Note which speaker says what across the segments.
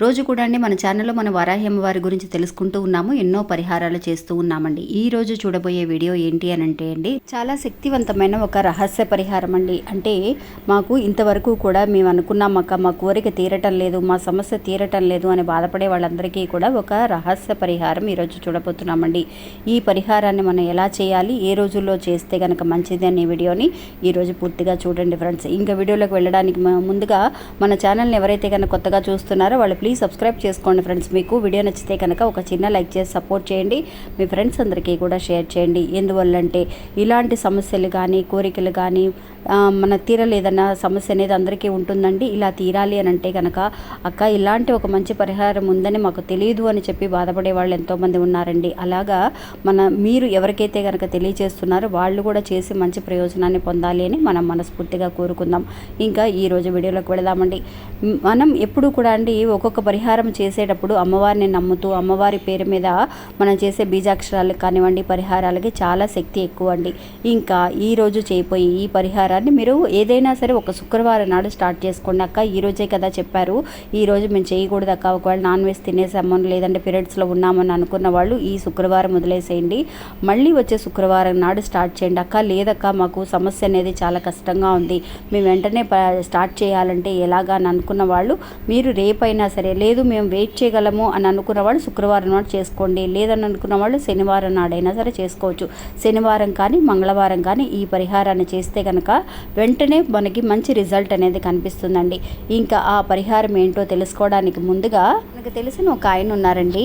Speaker 1: రోజు కూడా అండి మన ఛానల్లో మన వరాహ్యమ్మ వారి గురించి తెలుసుకుంటూ ఉన్నాము ఎన్నో పరిహారాలు చేస్తూ ఉన్నామండి. ఈ రోజు చూడబోయే వీడియో ఏంటి అని అంటే అండి చాలా శక్తివంతమైన ఒక రహస్య పరిహారం అండి. అంటే మాకు ఇంతవరకు కూడా మేము అనుకున్నాం అక్క మా కోరిక తీరటం లేదు మా సమస్య తీరటం లేదు అని బాధపడే వాళ్ళందరికీ కూడా ఒక రహస్య పరిహారం ఈరోజు చూడబోతున్నామండి. ఈ పరిహారాన్ని మనం ఎలా చేయాలి ఏ రోజుల్లో చేస్తే కనుక మంచిది అనే వీడియోని ఈరోజు పూర్తిగా చూడండి ఫ్రెండ్స్. ఇంకా వీడియోలోకి వెళ్ళడానికి ముందుగా మన ఛానల్ని ఎవరైతే కనుక కొత్తగా చూస్తున్నారో వాళ్ళు ప్లీజ్ సబ్స్క్రైబ్ చేసుకోండి ఫ్రెండ్స్. మీకు వీడియో నచ్చితే కనుక ఒక చిన్న లైక్ చేసి సపోర్ట్ చేయండి. మీ ఫ్రెండ్స్ అందరికీ కూడా షేర్ చేయండి. ఎందువల్లంటే ఇలాంటి సమస్యలు కానీ కోరికలు కానీ మన తీరలేదన్న సమస్య అనేది అందరికీ ఉంటుందండి. ఇలా తీరాలి అని అంటే కనుక అక్క ఇలాంటి ఒక మంచి పరిహారం ఉందని మాకు తెలియదు అని చెప్పి బాధపడే వాళ్ళు ఎంతోమంది ఉన్నారండి. అలాగా మన మీరు ఎవరికైతే కనుక తెలియజేస్తున్నారో వాళ్ళు కూడా చేసి మంచి ప్రయోజనాన్ని పొందాలి అని మనం మనస్ఫూర్తిగా కోరుకుందాం. ఇంకా ఈరోజు వీడియోలోకి వెళదామండి. మనం ఎప్పుడు కూడా అండి ఒక్కొక్క పరిహారం చేసేటప్పుడు అమ్మవారిని నమ్ముతూ అమ్మవారి పేరు మీద మనం చేసే బీజాక్షరాలు కానివ్వండి పరిహారాలకి చాలా శక్తి ఎక్కువ అండి ఇంకా ఈరోజు రోజు చేయబోయే ఈ పరిహారాన్ని మీరు ఏదైనా సరే ఒక శుక్రవారం నాడు స్టార్ట్ చేసుకోండి అక్క. ఈ రోజే కదా చెప్పారు. ఈరోజు మేము చేయకూడదు అక్క. ఒకవేళ నాన్ వెజ్ తినేసాము లేదంటే పీరియడ్స్లో ఉన్నామని అనుకున్న వాళ్ళు ఈ శుక్రవారం వదిలేసేయండి. మళ్ళీ వచ్చే శుక్రవారం నాడు స్టార్ట్ చేయండి అక్క. లేదక్క మాకు సమస్య అనేది చాలా కష్టంగా ఉంది. మేము వెంటనే ప- స్టార్ట్ చేయాలంటే ఎలాగా అని అనుకున్న వాళ్ళు మీరు రేపైనా సరే లేదు మేము వెయిట్ చేయగలము అని అనుకున్న వాళ్ళు శుక్రవారం నాడు చేసుకోండి లేదని అనుకున్న వాళ్ళు శనివారం నాడైనా సరే చేసుకోవచ్చు. శనివారం కానీ మంగళవారం కానీ ఈ పరిహారాన్ని చేస్తే కనుక వెంటనే మనకి మంచి రిజల్ట్ అనేది కనిపిస్తుందండి. ఇంకా ఆ పరిహారం ఏంటో తెలుసుకోవడానికి ముందుగా మనకు తెలిసిన ఒక ఆయన ఉన్నారండి.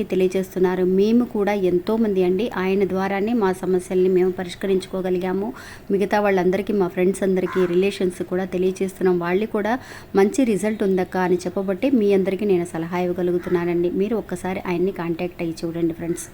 Speaker 1: తెలియజేస్తున్నారు. మేము కూడా ఎంతోమంది అండి ఆయన ద్వారానే మా సమస్యల్ని మేము పరిష్కరించుకోగలిగాము. మిగతా వాళ్ళందరికీ మా ఫ్రెండ్స్ అందరికీ రిలేషన్స్ కూడా తెలియజేస్తున్నాం. వాళ్ళు కూడా మంచి రిజల్ట్ ఉందక్క అని చెప్పబట్టి మీ అందరికీ నేను సలహా ఇవ్వగలుగుతున్నానండి. మీరు ఒక్కసారి ఆయన్ని కాంటాక్ట్ అయ్యి చూడండి ఫ్రెండ్స్.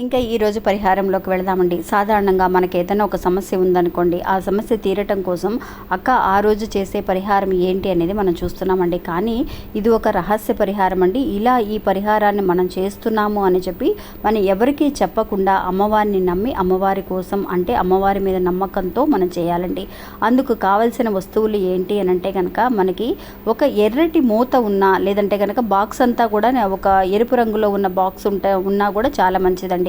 Speaker 1: ఇంకా ఈరోజు పరిహారంలోకి వెళదామండి. సాధారణంగా మనకి ఏదైనా ఒక సమస్య ఉందనుకోండి ఆ సమస్య తీరటం కోసం అక్క ఆ రోజు చేసే పరిహారం ఏంటి అనేది మనం చూస్తున్నామండి. కానీ ఇది ఒక రహస్య పరిహారం అండి ఇలా ఈ పరిహారాన్ని మనం చేస్తున్నాము అని చెప్పి మనం ఎవరికీ చెప్పకుండా అమ్మవారిని నమ్మి అమ్మవారి కోసం అంటే అమ్మవారి మీద నమ్మకంతో మనం చేయాలండి. అందుకు కావలసిన వస్తువులు ఏంటి అని అంటే కనుక మనకి ఒక ఎర్రటి మూత ఉన్నా లేదంటే కనుక బాక్స్ అంతా కూడా ఒక ఎరుపు రంగులో ఉన్న బాక్స్ ఉంటే ఉన్నా కూడా చాలా మంచిదండి.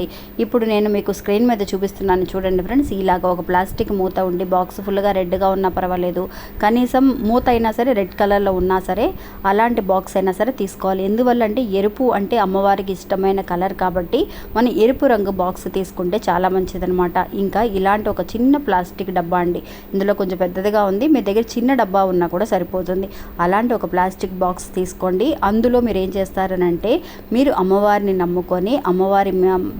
Speaker 1: ఇప్పుడు నేను మీకు స్క్రీన్ మీద చూపిస్తున్నాను చూడండి ఫ్రెండ్స్. ఇలాగ ఒక ప్లాస్టిక్ మూత ఉండి బాక్స్ ఫుల్గా రెడ్గా ఉన్నా పర్వాలేదు. కనీసం మూత అయినా సరే రెడ్ కలర్లో ఉన్నా సరే అలాంటి బాక్స్ అయినా సరే తీసుకోవాలి. ఎందువల్ల అంటే ఎరుపు అంటే అమ్మవారికి ఇష్టమైన కలర్ కాబట్టి మనం ఎరుపు రంగు బాక్స్ తీసుకుంటే చాలా మంచిదనమాట ఇంకా ఇలాంటి ఒక చిన్న ప్లాస్టిక్ డబ్బా అండి. ఇందులో కొంచెం పెద్దదిగా ఉంది. మీ దగ్గర చిన్న డబ్బా ఉన్నా కూడా సరిపోతుంది. అలాంటి ఒక ప్లాస్టిక్ బాక్స్ తీసుకోండి. అందులో మీరు ఏం చేస్తారనంటే మీరు అమ్మవారిని నమ్ముకొని అమ్మవారి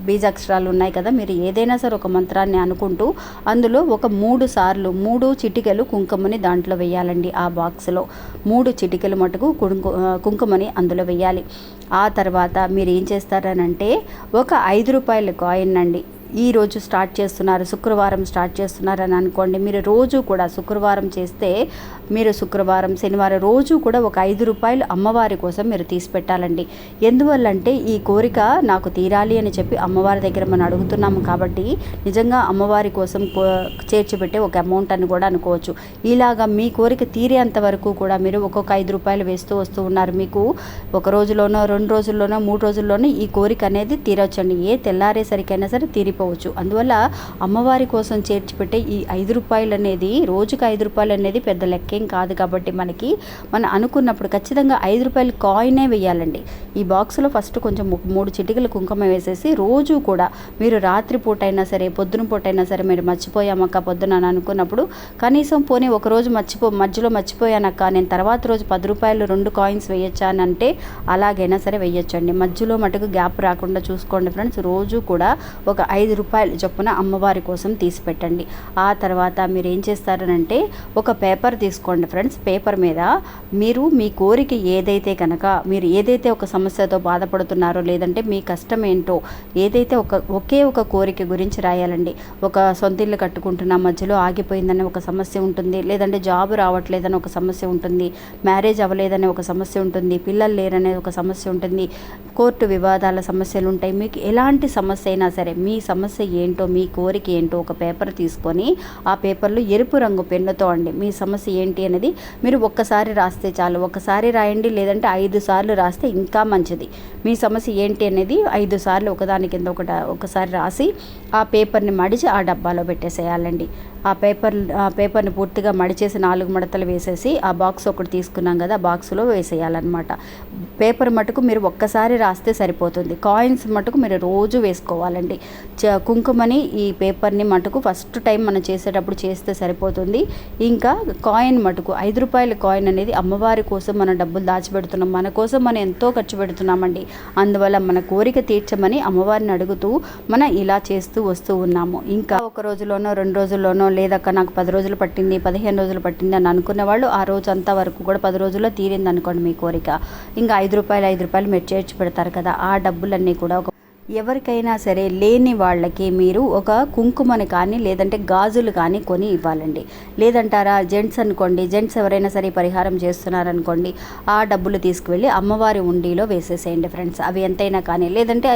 Speaker 1: బీజాక్షరాలు ఉన్నాయి కదా మీరు ఏదైనా సరే ఒక మంత్రాన్ని అనుకుంటూ అందులో ఒక మూడు సార్లు మూడు చిటికెలు కుంకుమని దాంట్లో వేయాలండి ఆ బాక్స్లో. మూడు చిటికెలు మటుకు కుంకు కుంకుమని అందులో వేయాలి. ఆ తర్వాత మీరు ఏం చేస్తారనంటే ఒక ఐదు రూపాయల కాయిన్ అండి ఈ రోజు స్టార్ట్ చేస్తున్నారు శుక్రవారం స్టార్ట్ చేస్తున్నారు అని అనుకోండి మీరు రోజు కూడా శుక్రవారం చేస్తే మీరు శుక్రవారం శనివారం రోజు కూడా ఒక ఐదు రూపాయలు అమ్మవారి కోసం మీరు తీసి పెట్టాలండి. ఎందువల్లంటే ఈ కోరిక నాకు తీరాలి అని చెప్పి అమ్మవారి దగ్గర మనం అడుగుతున్నాము కాబట్టి నిజంగా అమ్మవారి కోసం కో- చేర్చిపెట్టే ఒక అమౌంట్ అని కూడా అనుకోవచ్చు. ఇలాగా మీ కోరిక తీరేంత వరకు కూడా మీరు ఒక్కొక్క ఐదు రూపాయలు వేస్తూ వస్తూ ఉన్నారు. మీకు ఒక రోజులోనో రెండు రోజుల్లోనో మూడు రోజుల్లోనో ఈ కోరిక అనేది తీరొచ్చండి. ఏ తెల్లారేసరికైనా సరే చేసుకోవచ్చు. అందువల్ల అమ్మవారి కోసం చేర్చిపెట్టే ఈ ఐదు రూపాయలు అనేది రోజుకి ఐదు రూపాయలు అనేది పెద్ద లెక్కేం కాదు కాబట్టి మనకి మనం అనుకున్నప్పుడు ఖచ్చితంగా ఐదు రూపాయలు కాయినే వేయాలండి. ఈ బాక్స్లో ఫస్ట్ కొంచెం మూడు చిటికలు కుంకుమ వేసేసి రోజు కూడా మీరు రాత్రి పూట అయినా సరే పొద్దున పూట అయినా సరే మీరు మర్చిపోయామక్క పొద్దున అని అనుకున్నప్పుడు కనీసం పోనీ ఒక రోజు మర్చిపో మధ్యలో మర్చిపోయానక్క నేను తర్వాత రోజు పది రూపాయలు రెండు కాయిన్స్ వేయొచ్చా అని అంటే అలాగైనా సరే వేయొచ్చండి. మధ్యలో మటుకు గ్యాప్ రాకుండా చూసుకోండి ఫ్రెండ్స్. రోజు కూడా ఒక ఐదు పది రూపాయలు చొప్పున అమ్మవారి కోసం తీసి పెట్టండి ఆ తర్వాత మీరు ఏం చేస్తారనంటే ఒక పేపర్ తీసుకోండి ఫ్రెండ్స్. పేపర్ మీద మీరు మీ కోరిక ఏదైతే కనుక మీరు ఏదైతే ఒక సమస్యతో బాధపడుతున్నారో లేదంటే మీ కష్టం ఏంటో ఏదైతే ఒక ఒకే ఒక కోరిక గురించి రాయాలండి. ఒక సొంత ఇల్లు కట్టుకుంటున్న మధ్యలో ఆగిపోయిందని ఒక సమస్య ఉంటుంది. లేదంటే జాబ్ రావట్లేదని ఒక సమస్య ఉంటుంది. మ్యారేజ్ అవ్వలేదనే ఒక సమస్య ఉంటుంది. పిల్లలు లేరనే ఒక సమస్య ఉంటుంది. కోర్టు వివాదాల సమస్యలు ఉంటాయి మీకు ఎలాంటి సమస్య అయినా సరే మీ సమస్య సమస్య ఏంటో మీ కోరిక ఏంటో ఒక పేపర్ తీసుకొని ఆ పేపర్లో ఎరుపు రంగు పెన్నుతో అండి మీ సమస్య ఏంటి అనేది మీరు ఒక్కసారి రాస్తే చాలు. ఒకసారి రాయండి లేదంటే ఐదు సార్లు రాస్తే ఇంకా మంచిది. మీ సమస్య ఏంటి అనేది ఐదు సార్లు ఒకదాని కింద ఒకట ఒకసారి రాసి ఆ పేపర్ని మడిచి ఆ డబ్బాలో పెట్టేసేయాలండి. ఆ పేపర్ ఆ పేపర్ని పూర్తిగా మడిచేసి నాలుగు మడతలు వేసేసి ఆ బాక్స్ ఒకటి తీసుకున్నాం కదా ఆ బాక్స్లో వేసేయాలన్నమాట. పేపర్ మటుకు మీరు ఒక్కసారి రాస్తే సరిపోతుంది. కాయిన్స్ మటుకు మీరు రోజు వేసుకోవాలండి. చ కుంకుమని ఈ పేపర్ని మటుకు ఫస్ట్ టైం మనం చేసేటప్పుడు చేస్తే సరిపోతుంది. ఇంకా కాయిన్ మటుకు ఐదు రూపాయల కాయిన్ అనేది అమ్మవారి కోసం మనం డబ్బులు దాచిపెడుతున్నాం. మన కోసం మనం ఎంతో ఖర్చు పెడుతున్నామండి. అందువల్ల మన కోరిక తీర్చమని అమ్మవారిని అడుగుతూ మనం ఇలా చేస్తూ వస్తూ ఉన్నాము. ఇంకా ఒక రోజులోనో రెండు రోజుల్లోనో లేదక్క నాకు పది రోజులు పట్టింది పదిహేను రోజులు పట్టింది అని అనుకున్న వాళ్ళు ఆ రోజు అంతా వరకు కూడా పది రోజుల్లో తీరింది అనుకోండి మీ కోరిక. ఇంకా ఐదు రూపాయలు ఐదు రూపాయలు మీరు చేర్చి పెడతారు కదా ఆ డబ్బులన్నీ కూడా ఒక ఎవరికైనా సరే లేని వాళ్ళకి మీరు ఒక కుంకుమని కానీ లేదంటే గాజులు కానీ కొని ఇవ్వాలండి. లేదంటారా జెంట్స్ అనుకోండి జెంట్స్ ఎవరైనా సరే పరిహారం చేస్తున్నారనుకోండి ఆ డబ్బులు తీసుకువెళ్ళి అమ్మవారి ఉండిలో వేసేసేయండి ఫ్రెండ్స్. అవి ఎంతైనా కానీ లేదంటే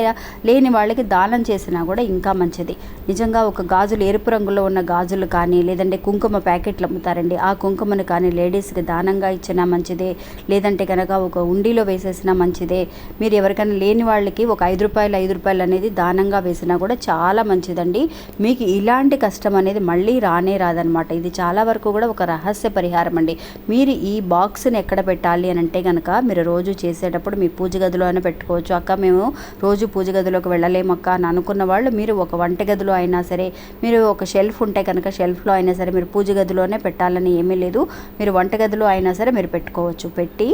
Speaker 1: లేని వాళ్ళకి దానం చేసినా కూడా ఇంకా మంచిది. నిజంగా ఒక గాజులు ఎరుపు రంగులో ఉన్న గాజులు కానీ లేదంటే కుంకుమ ప్యాకెట్లు అమ్ముతారండి. ఆ కుంకుమను కానీ లేడీస్కి దానంగా ఇచ్చినా మంచిదే లేదంటే కనుక ఒక ఉండిలో వేసేసినా మంచిదే. మీరు ఎవరికైనా లేని వాళ్ళకి ఒక ఐదు రూపాయలు ఐదు రూపాయలు అనేది దానంగా వేసినా కూడా చాలా మంచిదండి. మీకు ఇలాంటి కష్టం అనేది మళ్ళీ రానే రాదనమాట ఇది చాలా వరకు కూడా ఒక రహస్య పరిహారం అండి. మీరు ఈ బాక్స్ని ఎక్కడ పెట్టాలి అని అంటే కనుక మీరు రోజు చేసేటప్పుడు మీ పూజ గదిలో అయినా పెట్టుకోవచ్చు. అక్క మేము రోజు పూజ గదిలోకి వెళ్ళలేము అక్క అని అనుకున్న వాళ్ళు మీరు ఒక వంట గదిలో అయినా సరే మీరు ఒక షెల్ఫ్ ఉంటే కనుక షెల్ఫ్లో అయినా సరే మీరు పూజ గదిలోనే పెట్టాలని ఏమీ లేదు. మీరు వంట గదిలో అయినా సరే మీరు పెట్టుకోవచ్చు. పెట్టి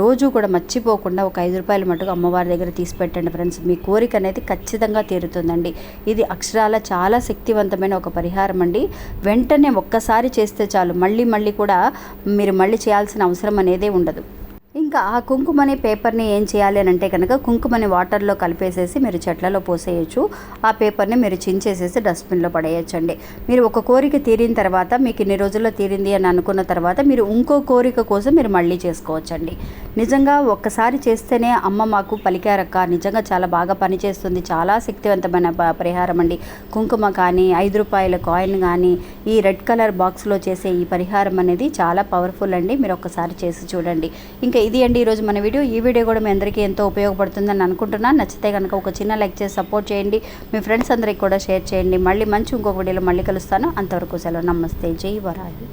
Speaker 1: రోజు కూడా మర్చిపోకుండా ఒక ఐదు రూపాయలు మటుకు అమ్మవారి దగ్గర తీసి పెట్టండి ఫ్రెండ్స్. మీ కోరిక అనేది ఖచ్చితంగా తీరుతుందండి. ఇది అక్షరాల చాలా శక్తివంతమైన ఒక పరిహారం అండి వెంటనే ఒక్కసారి చేస్తే చాలు. మళ్ళీ మళ్ళీ కూడా మీరు మళ్ళీ చేయాల్సిన అవసరం అనేదే ఉండదు. ఇంకా ఆ కుంకుమని పేపర్ని ఏం చేయాలి అని అంటే కనుక కుంకుమని వాటర్లో కలిపేసేసి మీరు చెట్లలో పోసేయచ్చు. ఆ పేపర్ని మీరు చించేసేసి డస్ట్బిన్లో పడేయచ్చండి. మీరు ఒక కోరిక తీరిన తర్వాత మీకు ఇన్ని రోజుల్లో తీరింది అని అనుకున్న తర్వాత మీరు ఇంకో కోరిక కోసం మీరు మళ్ళీ చేసుకోవచ్చండి. నిజంగా ఒక్కసారి చేస్తేనే అమ్మ మాకు పలికారక్క నిజంగా చాలా బాగా పనిచేస్తుంది చాలా శక్తివంతమైన ప- పరిహారం అండి. కుంకుమ కానీ ఐదు రూపాయల కాయిన్ కానీ ఈ రెడ్ కలర్ బాక్స్లో చేసే ఈ పరిహారం అనేది చాలా పవర్ఫుల్ అండి. మీరు ఒక్కసారి చేసి చూడండి. ఇంకా ఇది ఇది అండి ఈరోజు మన వీడియో. ఈ వీడియో కూడా మీ అందరికీ ఎంతో ఉపయోగపడుతుందని అనుకుంటున్నాను. నచ్చితే కనుక ఒక చిన్న లైక్ చేసి సపోర్ట్ చేయండి. మీ ఫ్రెండ్స్ అందరికి కూడా షేర్ చేయండి. మళ్ళీ మంచి ఇంకొక వీడియోలో మళ్ళీ కలుస్తాను. అంతవరకు సెలవు. నమస్తే. జై వరాహి.